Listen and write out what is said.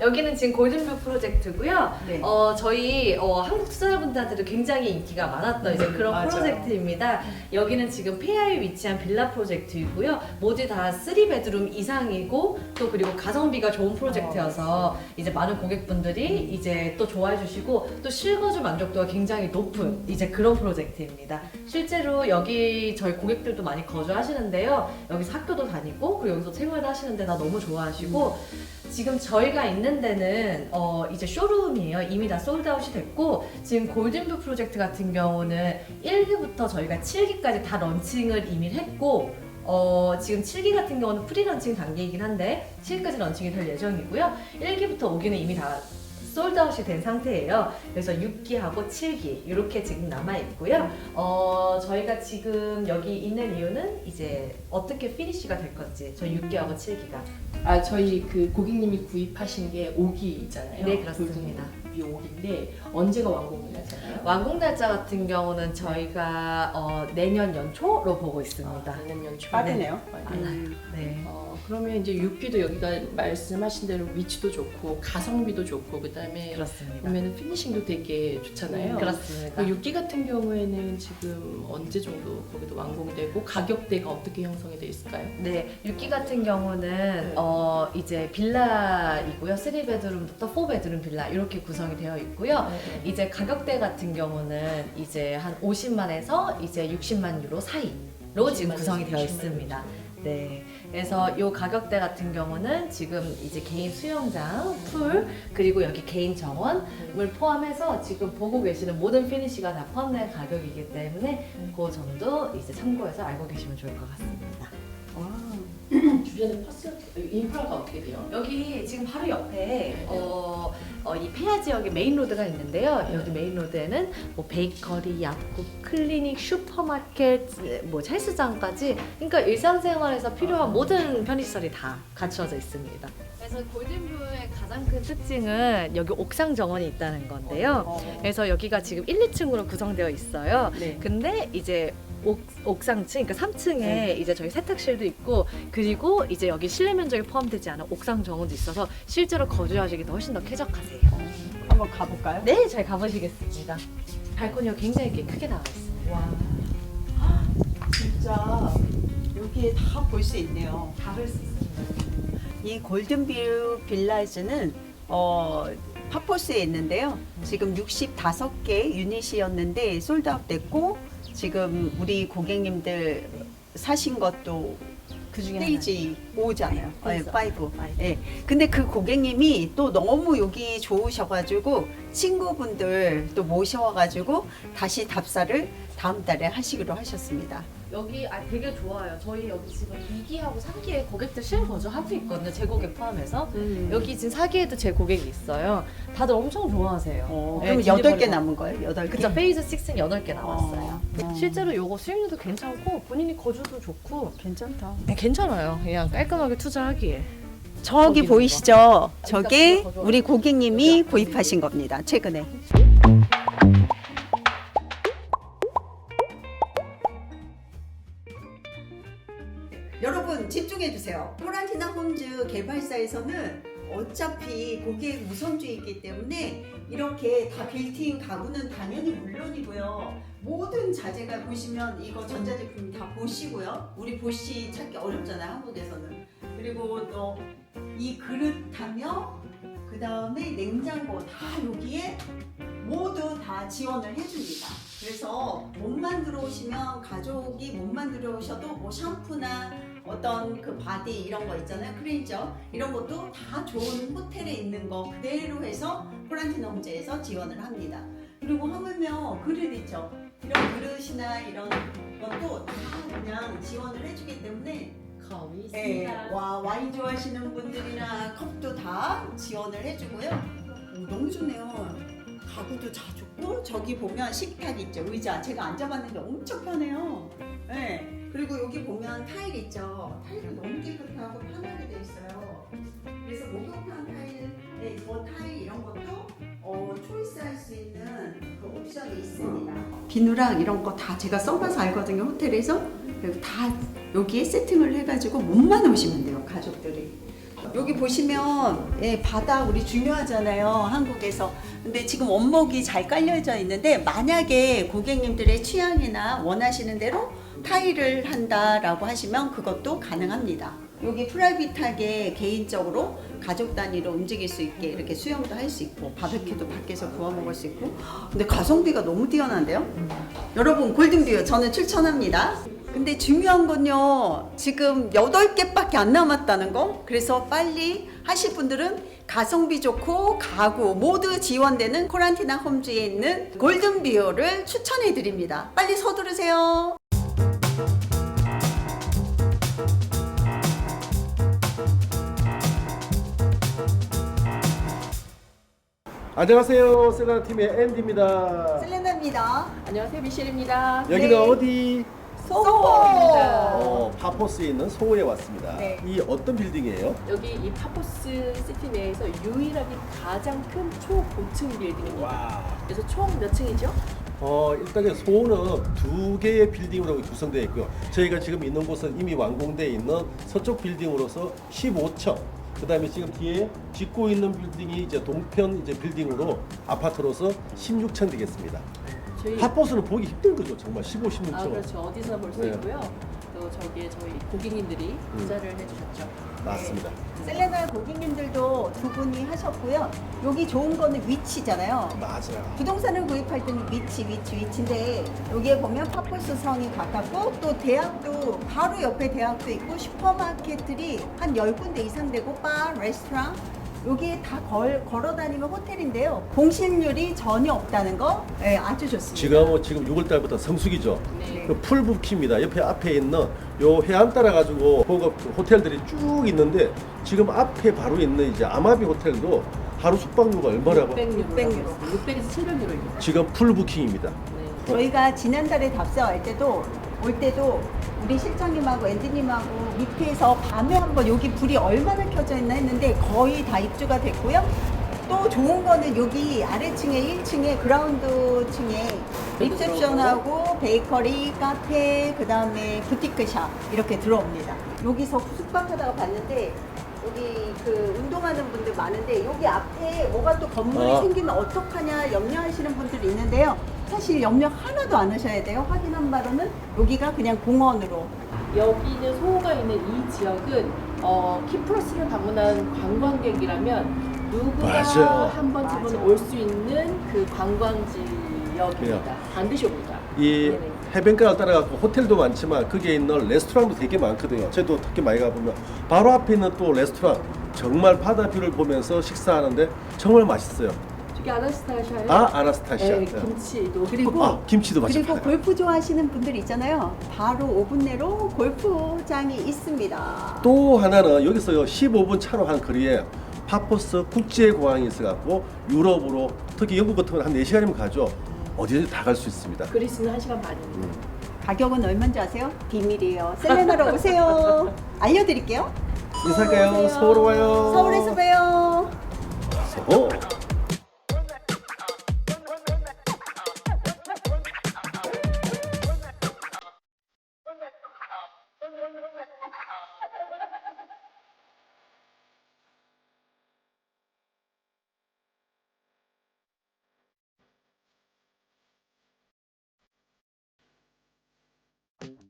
여기는 지금 골든뷰 프로젝트고요. 네. 어, 저희 어, 한국 투자자분들한테도 굉장히 인기가 많았던 이제 그런 맞아요. 프로젝트입니다. 여기는 지금 폐야에 위치한 빌라 프로젝트이고요. 모두 다 3베드룸 이상이고 또 그리고 가성비가 좋은 프로젝트여서 이제 많은 고객분들이 이제 또 좋아해 주시고 또 실거주 만족도가 굉장히 높은 이제 그런 프로젝트입니다. 실제로 여기 저희 고객들도 많이 거주하시는데요. 여기서 학교도 다니고 그리고 여기서 생활도 하시는데 다 너무 좋아하시고 지금 저희가 있는 데는 어 이제 쇼룸이에요. 이미 다 솔드아웃이 됐고 지금 골든뷰 프로젝트 같은 경우는 1기부터 저희가 7기까지 다 런칭을 이미 했고 어 지금 7기 같은 경우는 프리 런칭 단계이긴 한데 7기까지 런칭이 될 예정이고요. 1기부터 5기는 이미 다 솔드아웃이 된 상태예요. 그래서 6기하고 7기 이렇게 지금 남아 있고요. 어 저희가 지금 여기 있는 이유는 이제 어떻게 피니쉬가 될 건지 저 6기하고 7기가 아 저희 그 고객님이 구입하신 게 5기잖아요. 네, 그렇습니다. 이 5기인데 언제가 완공이 나잖아요. 완공 날짜 같은 경우는 저희가 어, 내년 연초로 보고 있습니다. 내년 연초. 빠르네요. 빨라요. 네. 어, 그러면 이제 6기도 여기가 말씀하신 대로 위치도 좋고 가성비도 좋고 그다음에 그렇습니다. 보면은 피니싱도 되게 좋잖아요. 그렇습니다. 그 6기 같은 경우에는 지금 언제 정도 거기도 완공되고 가격대가 어떻게 형성이 돼 있을까요? 네, 6기 같은 경우는 어 이제 빌라이고요. 3베드룸부터 4베드룸 빌라 이렇게 구성이 되어 있고요. 이제 가격대 같은 경우는 이제 한 50만에서 이제 60만 유로 사이로 지금 50만 구성이 되어 60만 있습니다. 네. 그래서 이 가격대 같은 경우는 지금 이제 개인 수영장, 풀, 그리고 여기 개인 정원을 포함해서 지금 보고 계시는 모든 피니시가 다 포함된 가격이기 때문에 그 점도 이제 참고해서 알고 계시면 좋을 것 같습니다. 주변에 퍼스 인프라가 어떻게 돼요? 여기 지금 바로 옆에 어, 어, 이 폐야 지역에 메인 로드가 있는데요. 여기 메인 로드에는 뭐 베이커리, 약국, 클리닉, 슈퍼마켓, 뭐 헬스장까지 그러니까 일상생활에서 필요한 모든 편의시설이 다 갖춰져 있습니다. 그래서 골든뷰의 가장 큰 특징은 여기 옥상 정원이 있다는 건데요. 그래서 여기가 지금 1, 2층으로 구성되어 있어요. 네. 근데 이제 옥, 옥상층, 그러니까 3층에 이제 저희 세탁실도 있고 그리고 이제 여기 실내 면적이 포함되지 않은 옥상 정원도 있어서 실제로 거주하시기도 훨씬 더 쾌적하세요. 한번 가볼까요? 네, 잘 가보시겠습니다. 발코니가 굉장히 이렇게 크게 나와 있습니다. 와, 진짜 여기에 다 볼 수 있네요. 다 볼 수 있습니다. 이 골든뷰 빌라즈는 어, 파포스에 있는데요. 지금 65개 유닛이었는데 솔드아웃 됐고 지금 우리 고객님들 사신 것도 그 중에 스테이지 5잖아요. 네, 그래서. 5. 예. 근데 그 고객님이 또 너무 여기 좋으셔가지고 친구분들 또 모셔와가지고 다시 답사를 다음 달에 하시기로 하셨습니다. 여기 아 되게 좋아요. 저희 여기 지금 2기하고 3기에 고객들 실내 거주하고 있거든요. 제 고객 포함해서. 여기 지금 4기에도 제 고객이 있어요. 다들 엄청 좋아하세요. 어, 네, 그럼 8개 머리가- 남은 거예요? 8개? 그쵸 페이즈 6는 8개 남았어요. 어. 실제로 요거 수익률도 괜찮고 본인이 거주도 좋고 괜찮다. 네, 괜찮아요. 그냥 깔끔하게 투자하기에. 저기 거기는 보이시죠? 그러니까 저게. 우리 고객님이 구입하신 겁니다. 최근에. 집중해 주세요. 포란티나 홈즈 개발사에서는 어차피 고객 우선주의이기 때문에 이렇게 다 빌트인 가구는 당연히 물론이고요. 모든 자재가 보시면 이거 전자제품 다 보시고요. 우리 보시 찾기 어렵잖아요, 한국에서는. 그리고 또 이 그릇하며 그 다음에 냉장고 다 여기에 모두 다 지원을 해줍니다. 그래서 몸만 들어오시면 가족이 몸만 들어오셔도 뭐 샴푸나 어떤 그 바디 이런 거 있잖아요. 클렌저 이런 것도 다 좋은 호텔에 있는 거 그대로 해서 포란티나 홈즈에서 지원을 합니다. 그리고 하물며 그릇 있죠. 이런 그릇이나 이런 것도 다 그냥 지원을 해주기 때문에 거의 네, 와 와인 좋아하시는 분들이나 컵도 다 지원을 해주고요. 오, 너무 좋네요. 가구도 다 좋고 저기 보면 식탁 있죠 의자 제가 앉아봤는데 엄청 편해요. 네. 그리고 여기 보면 타일 있죠. 타일도 너무 깨끗하고 편하게 돼 있어요. 그래서 목욕탕 타일, 뭐 타일 이런 것도 어, 초이스할 수 있는 그 옵션이 있습니다. 비누랑 이런 거 다 제가 써봐서 알거든요 호텔에서 그리고 다 여기에 세팅을 해가지고 몸만 오시면 돼요 가족들이 여기 보시면 예, 바다 우리 중요하잖아요 한국에서 근데 지금 원목이 잘 깔려져 있는데 만약에 고객님들의 취향이나 원하시는 대로 타일을 한다라고 하시면 그것도 가능합니다. 여기 프라이빗하게 개인적으로 가족 단위로 움직일 수 있게 이렇게 수영도 할 수 있고 바베큐도 밖에서 구워 먹을 수 있고. 근데 가성비가 너무 뛰어난데요? 여러분 골든뷰 저는 추천합니다. 근데 중요한 건요 지금 8개밖에 안 남았다는 거? 그래서 빨리 하실 분들은 가성비 좋고 가구 모두 지원되는 코란티나 홈즈에 있는 골든뷰를 추천해 드립니다. 빨리 서두르세요 안녕하세요. 셀라나 팀의 앤디입니다. 셀레나입니다 안녕하세요 미셸입니다. 여기는 네. 어디? 소호입니다 어, 파포스에 있는 소호에 왔습니다. 네. 이 어떤 빌딩이에요? 여기 이 파포스 시티 내에서 유일하게 가장 큰 초고층 빌딩입니다. 와. 그래서 총 몇 층이죠? 어, 일단 소호는 두 개의 빌딩으로 구성되어 있고요. 저희가 지금 있는 곳은 이미 완공되어 있는 서쪽 빌딩으로서 15층. 그다음에 지금 뒤에 짓고 있는 빌딩이 이제 동편 이제 빌딩으로 아파트로서 16층 되겠습니다. 저희 파포스는 보기 힘든 거죠, 정말 15, 16층. 아 그렇죠 어디서나 볼 수 네. 있고요. 또 저기에 저희 고객님들이 음. 투자를 해주셨죠. 맞습니다. 셀레나 고객님들도 두 분이 하셨고요 여기 좋은 거는 위치잖아요 맞아요. 부동산을 구입할 때는 위치, 위치, 위치인데 여기에 보면 파포스 성이 가깝고 또 대학도 바로 옆에 대학도 있고 슈퍼마켓들이 한 10군데 이상 되고 바, 레스토랑 여기에 다 걸, 걸어 다니면 호텔인데요. 공실률이 전혀 없다는 거 네, 아주 좋습니다. 지금 지금 6월 달부터 성수기죠. 네. 그 풀부키입니다. 옆에 앞에 있는 요 해안 따라 가지고 고급 호텔들이 쭉 있는데 지금 앞에 바로 있는 이제 아마비 호텔도 하루 숙박료가 얼마라고? 600유로. 600유로. 600에서 700유로입니다. 지금 풀부킹입니다. 네. 저희가 지난달에 답사할 때도 올 때도 우리 실장님하고 앤디님하고 밑에서 밤에 한번 여기 불이 얼마나 켜져 있나 했는데 거의 다 입주가 됐고요. 또 좋은 거는 여기 아래층에 1층에 그라운드 층에 리셉션하고 베이커리, 카페, 그 다음에 부티크샵 이렇게 들어옵니다. 여기서 숙박하다가 봤는데 여기 그 운동하는 분들 많은데 여기 앞에 뭐가 또 건물이 아. 생기면 어떡하냐 염려하시는 분들이 있는데요. 사실 염려 하나도 안 하셔야 돼요. 확인한 바로는 여기가 그냥 공원으로 여기 있는 소호가 있는 이 지역은 어, 키프로스를 방문한 관광객이라면 누구나 맞아요. 한 번쯤은 맞아요. 올수 있는 그 관광지 지역입니다. 반드시 옵니다. 이 네네. 해변가를 따라가고 호텔도 많지만 거기에 있는 레스토랑도 되게 많거든요. 저도 특히 많이 가보면 바로 앞에 있는 또 레스토랑 정말 바다 뷰를 보면서 식사하는데 정말 맛있어요. 저기 아나스타샤에 아 아나스타시아. 네, 김치도 그리고 아 김치도 그리고 맛있어요. 골프 좋아하시는 분들 있잖아요. 바로 5분 내로 골프장이 있습니다. 또 하나는 여기서 15분 차로 한 거리에 파포스 국제 공항이 있어갖고 유럽으로 특히 영국 같은 건한 4시간이면 가죠. 어디든지 다 갈 수 있습니다. 그리스는 1시간 반입니다. 음. 가격은 얼마인지 아세요? 비밀이에요. 셀레나로 오세요. 알려드릴게요. 인사할까요? 서울 와요. 서울에서 봬요. 서울.